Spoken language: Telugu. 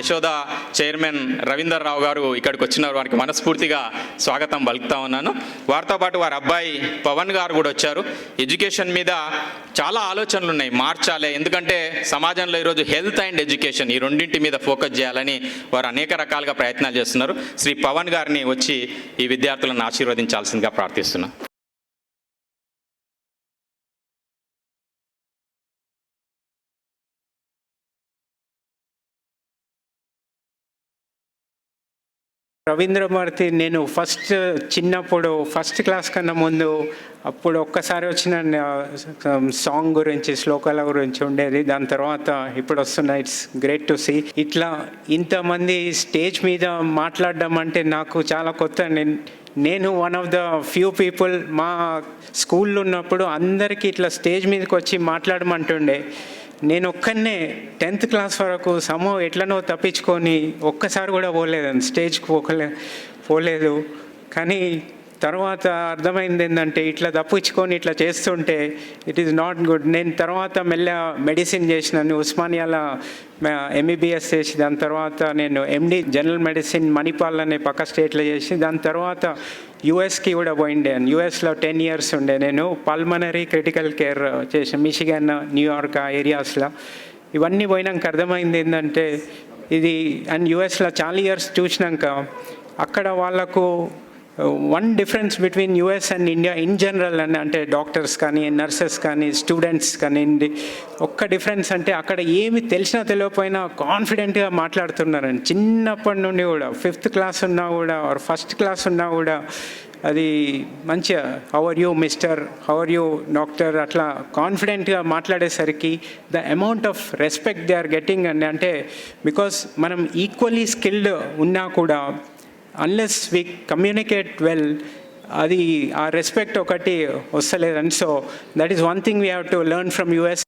యశోద చైర్మన్ రవీందర్ రావు గారు ఇక్కడికి వచ్చినారు. వారికి మనస్ఫూర్తిగా స్వాగతం పలుకుతా ఉన్నాను. వారితో పాటు వారి అబ్బాయి పవన్ గారు కూడా వచ్చారు. ఎడ్యుకేషన్ మీద చాలా ఆలోచనలు ఉన్నాయి. మార్చాలి. ఎందుకంటే సమాజంలో ఈరోజు హెల్త్ అండ్ ఎడ్యుకేషన్ ఈ రెండింటి మీద ఫోకస్ చేయాలని వారు అనేక రకాలుగా ప్రయత్నాలు చేస్తున్నారు. శ్రీ పవన్ గారిని వచ్చి ఈ విద్యార్థులను ఆశీర్వదించాల్సిందిగా ప్రార్థిస్తున్నాను రవీంద్రమూర్తి నేను ఫస్ట్ చిన్నప్పుడు ఫస్ట్ క్లాస్ కన్నా ముందు అప్పుడు ఒక్కసారి వచ్చిన సాంగ్ గురించి శ్లోకాల గురించి ఉండేది. దాని తర్వాత ఇప్పుడు వస్తున్న ఇట్స్ గ్రేట్ టు సీ ఇట్లా ఇంతమంది స్టేజ్ మీద మాట్లాడడం అంటే నాకు చాలా కొత్త. నేను నేను one of the few people మా స్కూల్లో ఉన్నప్పుడు అందరికీ ఇట్లా స్టేజ్ మీదకి వచ్చి మాట్లాడమంటుండే. నేను ఒక్కనే టెన్త్ క్లాస్ వరకు సమో ఎట్లనో తప్పించుకొని ఒక్కసారి కూడా పోలేదండి. స్టేజ్కి పోకలే పోలేదు. కానీ తర్వాత అర్థమైంది ఏంటంటే ఇట్లా తప్పించుకొని ఇట్లా చేస్తుంటే ఇట్ ఈస్ నాట్ గుడ్ నేను తర్వాత మెల్ల మెడిసిన్ చేసినాను ఉస్మానియాలో ఎంబీబీఎస్ చేసి దాని తర్వాత నేను ఎండి జనరల్ మెడిసిన్ మణిపాల్ అనే పక్క స్టేట్లో చేసి దాని తర్వాత యుఎస్కి కూడా పోయిండే. యుఎస్లో టెన్ ఇయర్స్ ఉండే. నేను పల్మనరీ క్రిటికల్ కేర్ చేసాను మిషిగన్ న్యూయార్క్ ఆ ఏరియాస్లో ఇవన్నీ పోయినాక అర్థమైంది ఏంటంటే ఇది అండ్ యుఎస్లో చాలా ఇయర్స్ చూసినాక అక్కడ వాళ్ళకు one difference between US and India in general అని అంటే డాక్టర్స్ కానీ నర్సెస్ కానీ స్టూడెంట్స్ కానివ్వండి ఒక్క డిఫరెన్స్ అంటే అక్కడ ఏమి తెలిసినా తెలియకపోయినా కాన్ఫిడెంట్గా మాట్లాడుతున్నారని చిన్నప్పటి నుండి కూడా ఫిఫ్త్ క్లాస్ ఉన్నా కూడా ఆర్ ఫస్ట్ క్లాస్ ఉన్నా కూడా అది మంచిగా how are you mister how are you doctor అట్లా కాన్ఫిడెంట్గా మాట్లాడేసరికి the amount of respect they are getting అండి. అంటే బికాస్ మనం ఈక్వల్లీ స్కిల్డ్ ఉన్నా కూడా అన్లెస్ వి కమ్యూనికేట్ వెల్ అది ఆ రెస్పెక్ట్ ఒకటి వస్తలేదని so that is one thing we have to learn from US